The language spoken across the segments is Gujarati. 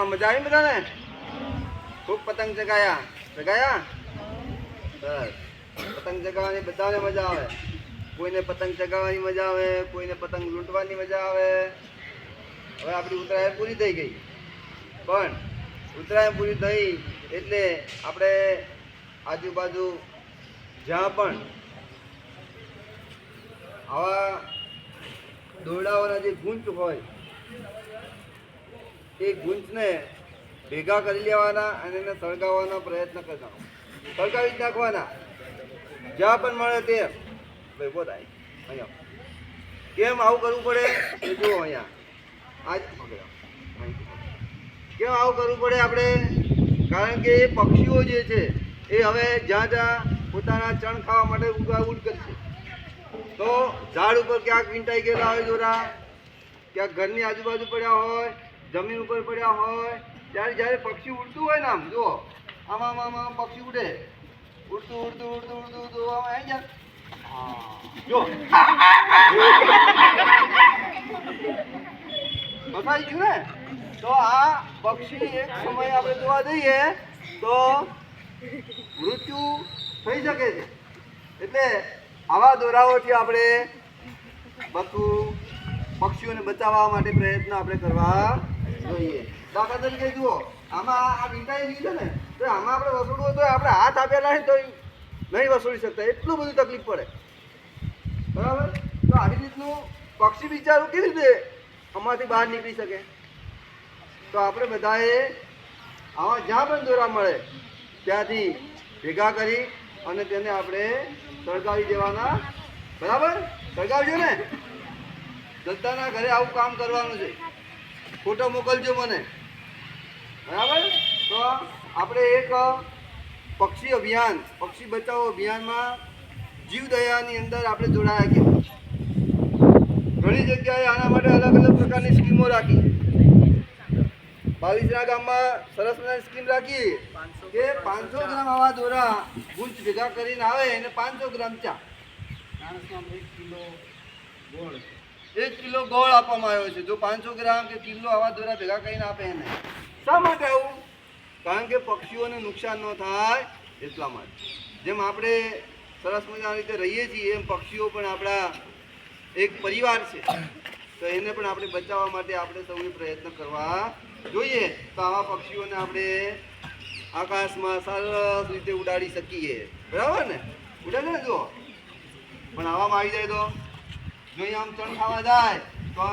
ઉત્તરાયણમાં મજા આવી બધાને? ખૂબ પતંગ ચગાયા. ચગાયા? બસ. પતંગ ચગાવવાની બધાને મજા આવે. કોઈને પતંગ ચગાવવાની મજા આવે, કોઈને પતંગ લૂંટવાની મજા આવે. હવે આપણી ઉત્તરાયણ પૂરી થઈ ગઈ. પણ ઉત્તરાયણ પૂરી થઈ એટલે આપણે આજુબાજુ જ્યાં પણ આવા દોરડાઓના જે ગુંચ હોય એ ગુંજને ભેગા કરી લેવાના અને એને સળગાવવાનો પ્રયત્ન કરવાનો. સળગાવી જ નાખવાના. જ્યાં પણ મળે તે ભાઈ બોલ અહીંયા. કેમ આવું કરવું પડે? એ જુઓ અહીંયા. આજ. કેમ આવું કરવું પડે આપણે? કારણ કે એ પક્ષીઓ જે છે, એ હવે જ્યાં જ્યાં પોતાના ચણ ખાવા માટે ઉગાઉડ કરશે. તો ઝાડ ઉપર ક્યાંક વીંટાઈ ગયેલા હોય, દોરા. ક્યાંક ઘરની આજુબાજુ પડ્યા હોય જમીન ઉપર પડ્યા હોય ત્યારે જ્યારે પક્ષી ઉડતું હોય ને આમ, જુઓ, આમ આમ આમ પક્ષી ઉડે. ઉડતું ઉડતું ઉડતું ઉડતું ઉડતું, આમ આવી જાય. જો. બતાવી ગયું ને? તો આ પક્ષી એક સમયે આપણે જોવા જઈએ તો મૃત્યુ થઈ શકે છે. એટલે આવા દોરાઓથી આપણે બધું પક્ષીઓને બચાવવા માટે પ્રયત્ન આપણે કરવા જોઈએ. દાખલા તરીકે જુઓ, આમાં આ વીંટાઈ ગયું છે ને, તો આમાં આપણે વસૂલવું તો આપણે હાથ આપેલા છે તો નહીં વસૂલી શકતા. એટલું બધું તકલીફ પડે. બરાબર? તો આવી રીતનું પક્ષી બિચારું કેવી રીતે આમાંથી બહાર નીકળી શકે? તો આપણે બધાએ આવા જ્યાં પણ દોરા મળે, ત્યાંથી ભેગા કરી અને તેને આપણે સળગાવી દેવાના. બરાબર? સળગાવજો ને. દત્તાના ઘરે આવું કામ કરવાનું છે. ફોટો મોકલજો મને. બરાબર? તો આપણે એક પક્ષી અભિયાન, પક્ષી બચાવો અભિયાનમાં જીવદયાની અંદર આપણે જોડાયા ગયા ઘણી જગ્યાએ આના માટે અલગ અલગ પ્રકારની સ્કીમો રાખી. બાવીસના ગામમાં સરસ મજાની સ્કીમ રાખી કે પાંચસો ગ્રામ આવા દોરા ગુંચ ભેગા કરીને આવે એને પાંચસો ગ્રામ ચા. એક કિલો ગોળ આપવામાં આવ્યો છે. જો પાંચસો ગ્રામ કે કિલો આવા દોરા ભેગા કરીને આપે એને. શા માટે આવું? કારણ કે પક્ષીઓને નુકસાન ન થાય એટલા માટે. જેમ આપણે સરસ મજાની રીતે રહીએ છીએ, એમ પક્ષીઓ પણ આપણા એક પરિવાર છે. તો એને પણ આપણે બચાવવા માટે આપણે સૌએ પ્રયત્ન કરવા જોઈએ. તો આવા પક્ષીઓને આપણે આકાશમાં સરસ રીતે ઉડાડી શકીએ. બરાબર ને? ઉડાડે ને જો પણ આવામાં આવી જાય તો? જો અહીં આમ ચણ ખાવા જાય, તો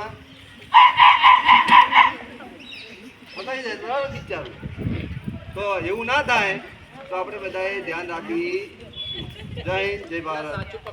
બતાવી જાય બરાબર બિચારું તો એવું ના થાય, તો આપણે બધાએ ધ્યાન રાખી જય જય ભારત.